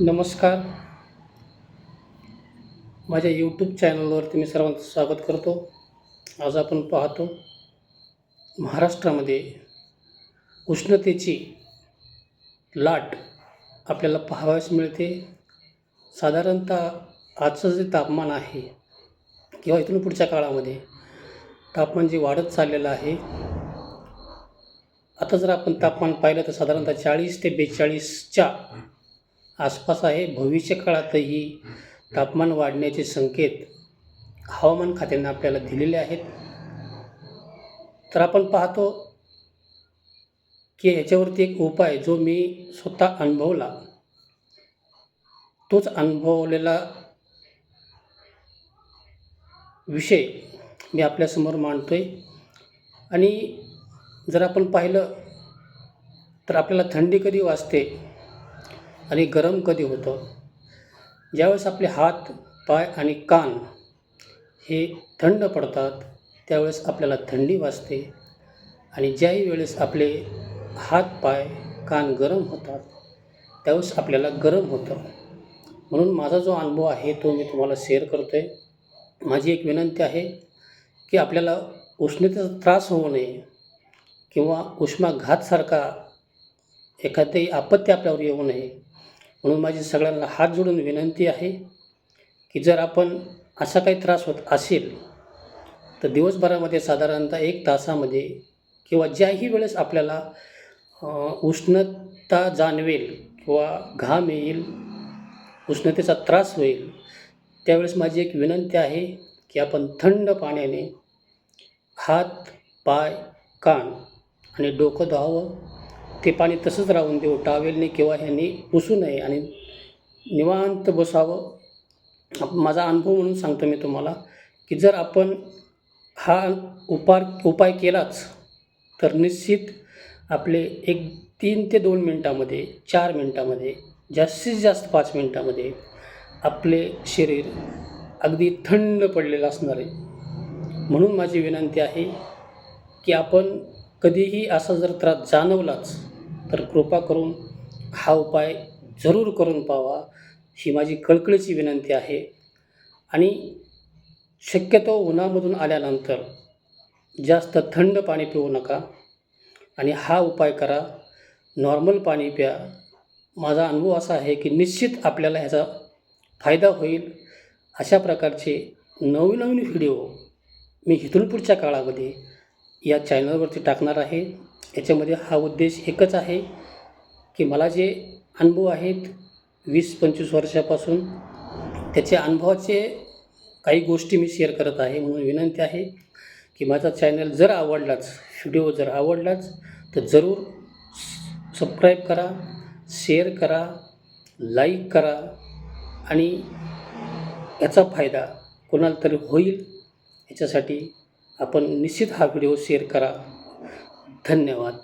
नमस्कार. माझ्या यूट्यूब चॅनलवरती मी सर्वांचं स्वागत करतो. आज आपण पाहतो महाराष्ट्रामध्ये उष्णतेची लाट आपल्याला पाहावयास मिळते. साधारणतः आजचं जे तापमान आहे किंवा इथून पुढच्या काळामध्ये तापमान जे वाढत चाललेलं आहे आता जर आपण तापमान पाहिलं तर साधारणतः चाळीस ते बेचाळीसच्या आसपास आहे. भविष्य काळातही तापमान वाढण्याचे संकेत हवामान खात्याने आपल्याला दिलेले आहेत. तर आपण पाहतो की ह्याच्यावरती एक उपाय जो मी स्वतः अनुभवला तोच अनुभवलेला विषय मी आपल्यासमोर मांडतो आहे आणि जर आपण पाहिलं तर आपल्याला थंडी कधी वाजते? आणि गरम कधी होतं? ज्यावेळेस आपले हात पाय आणि कान हे थंड पडतात त्यावेळेस आपल्याला थंडी वाजते आणि ज्याही वेळेस आपले हात पाय कान गरम होतात त्यावेळेस आपल्याला गरम होतं. म्हणून माझा जो अनुभव आहे तो मी तुम्हाला शेअर करतो आहे माझी एक विनंती आहे की आपल्याला उष्णतेचा त्रास होऊ नये किंवा उष्माघातसारखा एखादी आपत्ती आपल्यावर येऊ नये. म्हणून माझी सगळ्यांना हात जोडून विनंती आहे की जर आपण असा काही त्रास होत असेल तर दिवसभरामध्ये साधारणतः एक तासामध्ये किंवा ज्याही वेळेस आपल्याला उष्णता जाणवेल किंवा घाम येईल उष्णतेचा त्रास होईल त्यावेळेस माझी एक विनंती आहे की आपण थंड पाण्याने हात पाय कान आणि डोकं धुवावं. ते पाणी तसंच राहून देऊ. टावेलने किंवा ह्यांनी पुसू नये आणि निवांत बसावं. माझा अनुभव म्हणून सांगतो मी तुम्हाला की जर आपण हा उपार उपाय केलाच तर निश्चित आपले एक तीन ते दोन मिनटामध्ये चार मिनटामध्ये जास्तीत जास्त पाच मिनटामध्ये आपले शरीर अगदी थंड पडलेलं असणार आहे. म्हणून माझी विनंती आहे की आपण कधीही असा जर त्रास जाणवलाच तर कृपा करून हा उपाय जरूर करून पाहावा ही माझी कळकळीची विनंती आहे. आणि शक्यतो उन्हामधून आल्यानंतर जास्त थंड पाणी पिऊ नका आणि हा उपाय करा. नॉर्मल पाणी प्या. माझा अनुभव असा आहे की निश्चित आपल्याला ह्याचा फायदा होईल. अशा प्रकारचे नवीन नवीन व्हिडिओ मी इथून पुढच्या काळामध्ये या चॅनलवरती टाकणार आहे. याच्यामध्ये हा उद्देश एकच आहे की मला जे अनुभव आहेत वीस पंचवीस वर्षापासून त्याच्या अनुभवाचे काही गोष्टी मी शेअर करत आहे. म्हणून विनंती आहे की माझा चॅनल जर आवडलाच व्हिडिओ जर आवडलाच तर जरूर सबस्क्राईब करा शेअर करा लाईक करा आणि याचा फायदा कोणाला तरी होईल याच्यासाठी आपण निश्चित हा व्हिडिओ शेअर करा. धन्यवाद.